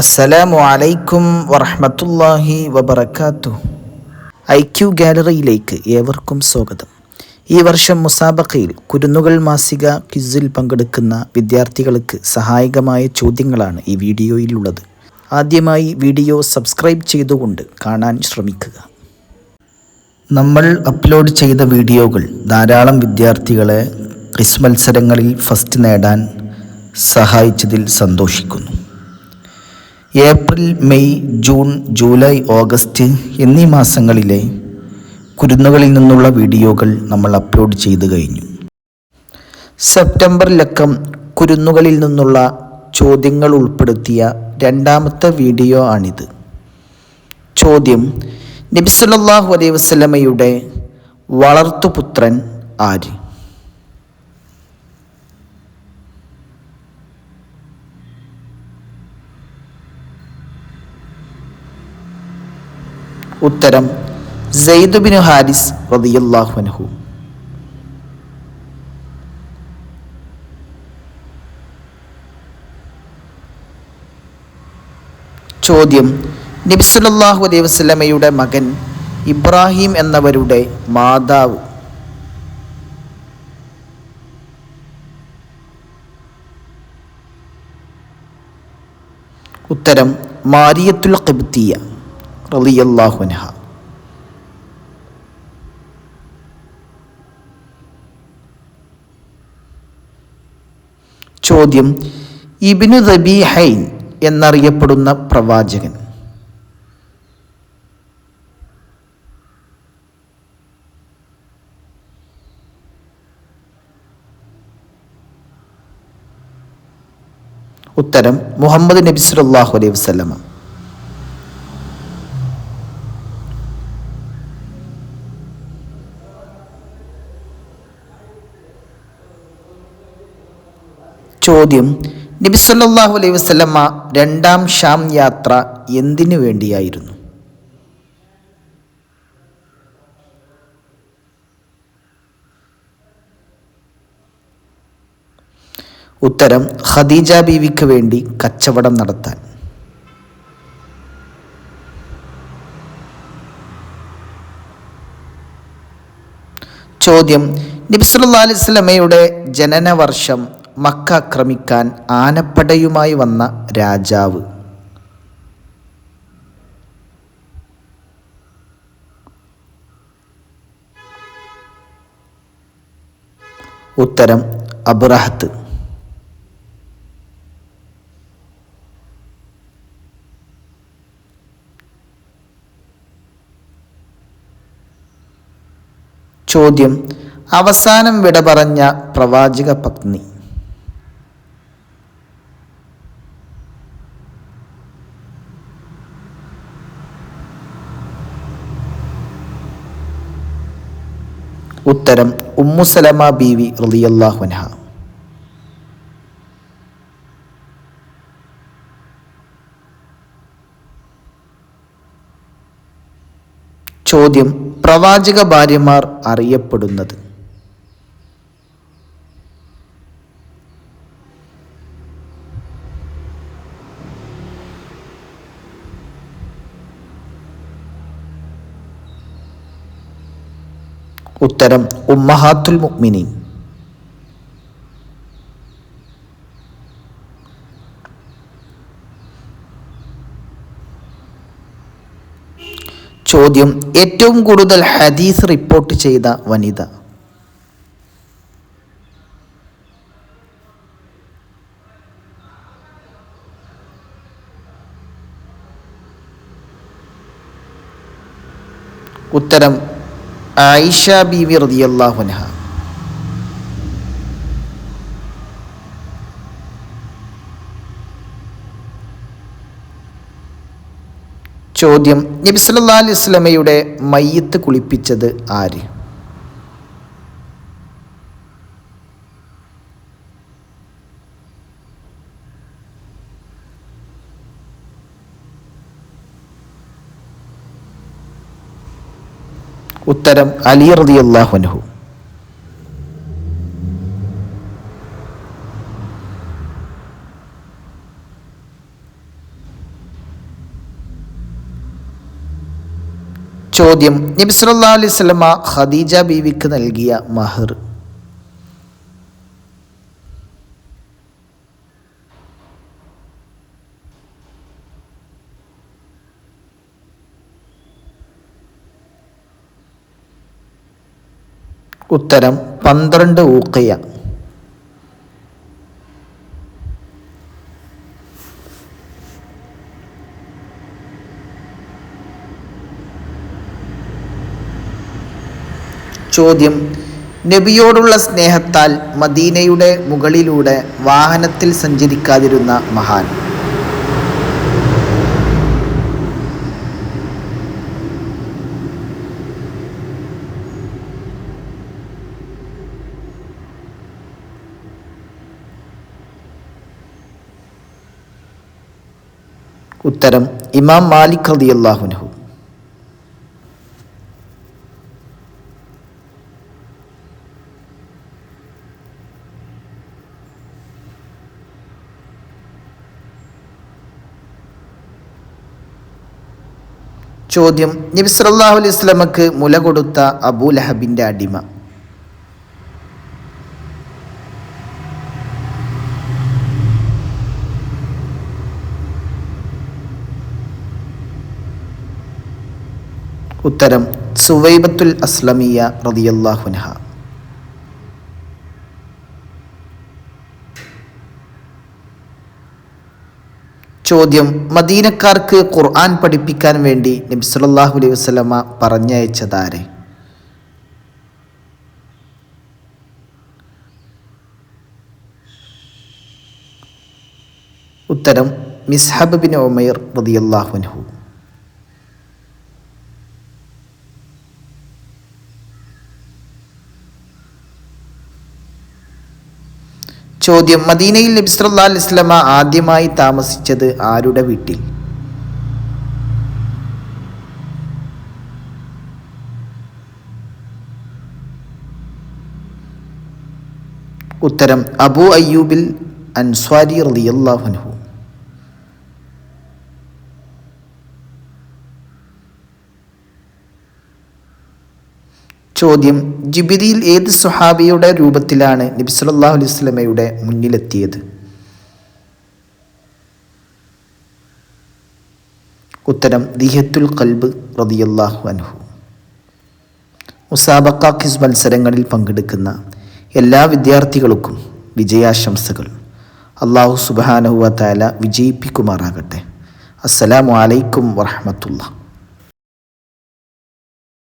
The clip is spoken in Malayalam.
അസ്സലാമു അലൈക്കും വറഹമത്തല്ലാഹി വബർക്കാത്തു ഐ ക്യു ഗാലറിയിലേക്ക് ഏവർക്കും സ്വാഗതം. ഈ വർഷം മുസാബക്കയിൽ കുരുന്നുകൾ മാസിക ക്വിസിൽ പങ്കെടുക്കുന്ന വിദ്യാർത്ഥികൾക്ക് സഹായകമായ ചോദ്യങ്ങളാണ് ഈ വീഡിയോയിലുള്ളത്. ആദ്യമായി വീഡിയോ സബ്സ്ക്രൈബ് ചെയ്തുകൊണ്ട് കാണാൻ ശ്രമിക്കുക. നമ്മൾ അപ്ലോഡ് ചെയ്ത വീഡിയോകൾ ധാരാളം വിദ്യാർത്ഥികളെ ക്വിസ് മത്സരങ്ങളിൽ ഫസ്റ്റ് നേടാൻ സഹായിച്ചതിൽ സന്തോഷിക്കുന്നു. April May June July August എന്നീ മാസങ്ങളിലെ കുരുന്നുകളിൽ നിന്നുള്ള വീഡിയോകൾ നമ്മൾ അപ്ലോഡ് ചെയ്തു കഴിഞ്ഞു. സെപ്റ്റംബറിലക്കം കുരുന്നുകളിൽ നിന്നുള്ള ചോദ്യങ്ങൾ ഉൾപ്പെടുത്തിയ രണ്ടാമത്തെ വീഡിയോ ആണിത്. ചോദ്യം നബിസുല്ലാഹു അലൈഹി വസ്ലമയുടെ വളർത്തുപുത്രൻ ആര്? ഉത്തരം സെയ്ദുബിനു ഹാരിസ് റതിയല്ലാഹുനഹു ചോദ്യം നബിസുല്ലാഹു അലൈഹി വസ്ലമയുടെ മകൻ ഇബ്രാഹിം എന്നവരുടെ മാതാവ്. ഉത്തരം മാരിയത്തുൽ ഖിബ്തിയ. ചോദ്യം ഇബ്നു റബീഹൈൻ എന്നറിയപ്പെടുന്ന പ്രവാചകൻ. ഉത്തരം മുഹമ്മദ് നബി സല്ലാഹു അലൈഹി വസല്ലമ. ചോദ്യം നബി സല്ലല്ലാഹു അലൈഹി വസല്ലമ രണ്ടാം ഷാം യാത്ര എന്തിനു വേണ്ടിയായിരുന്നു? ഉത്തരം ഖദീജ ബീവിക്ക് വേണ്ടി കച്ചവടം നടത്താൻ. ചോദ്യം നബിസുല്ലാ അലൈഹി സ്വലമയുടെ ജനന വർഷം മക്ക ആക്രമിക്കാൻ ആനപ്പടയുമായി വന്ന രാജാവ്. ഉത്തരം അബ്രഹത്ത്. ചോദ്യം അവസാനം വിട പറഞ്ഞ പ്രവാചക പത്നി. ഉത്തരം ഉമ്മുസലമ ബീവി റളിയല്ലാഹുൻഹ ചോദ്യം പ്രവാചക ഭാര്യമാർ അറിയപ്പെടുന്നത്. ഉത്തരം ഉമ്മഹാത്തുൽ മുക്മിനി ചോദ്യം ഏറ്റവും കൂടുതൽ ഹദീസ് റിപ്പോർട്ട് ചെയ്ത വനിത. ഉത്തരം ആയിഷ ബീവി റളിയല്ലാഹുൻഹ ചോദ്യം നബി സല്ലല്ലാഹു അലൈഹി വസല്ലമയുടെ മയ്യത്ത് കുളിപ്പിച്ചത് ആര്? ഉത്തരം അലി റതി അള്ളാഹുനഹു ചോദ്യം നബിസ്വല്ലാ അലൈവല്ല ഖദീജ ബീവിക്ക് നൽകിയ മഹർ. ഉത്തരം പന്ത്രണ്ട് ഊക്കയ ചോദ്യം നബിയോടുള്ള സ്നേഹത്താൽ മദീനയുടെ മുകളിലൂടെ വാഹനത്തിൽ സഞ്ചരിക്കാതിരുന്ന മഹാൻ. ഉത്തരം ഇമാം മാലിക് അള്ളാഹുനഹു ചോദ്യം നബി അലൈഹി വസല്ലമക്ക് മുല കൊടുത്ത അബൂ ലഹബിന്റെ അടിമ. ഉത്തരം സുവൈബത്തുൽ അസ്ലമിയ റതിയല്ലാഹുനഹ ചോദ്യം മദീനക്കാർക്ക് ഖുർആൻ പഠിപ്പിക്കാൻ വേണ്ടി നബി സല്ലല്ലാഹു അലൈഹി വസല്ലമ പറഞ്ഞയച്ചതാരെ? ഉത്തരം മിസ്ഹബ് ബിൻ ഉമൈർ റളിയല്ലാഹു ചോദ്യം. മദീനയിൽ നബി സല്ലല്ലാഹു അലൈഹി വസല്ലമ ആദ്യമായി താമസിച്ചത് ആരുടെ വീട്ടിൽ? ഉത്തരം അബു അയ്യൂബിൽ അൻസ്വാരി റളിയല്ലാഹു അൻഹു. ചോദ്യം ജിബിരിയിൽ ഏത് സുഹാബിയുടെ രൂപത്തിലാണ് നബി സല്ലല്ലാഹു അലൈഹി വസല്ലമയുടെ മുന്നിലെത്തിയത്? ഉത്തരം ദിഹത്തുൽ കൽബ് റളിയല്ലാഹു അൻഹു. മുസാബക്ക ക്വിസ് മത്സരങ്ങളിൽ പങ്കെടുക്കുന്ന എല്ലാ വിദ്യാർത്ഥികൾക്കും വിജയാശംസകൾ. അള്ളാഹു സുബാനഹുവ താല വിജയിപ്പിക്കുമാറാകട്ടെ. അസ്സലാമു അലൈക്കും വറഹമത്തുള്ള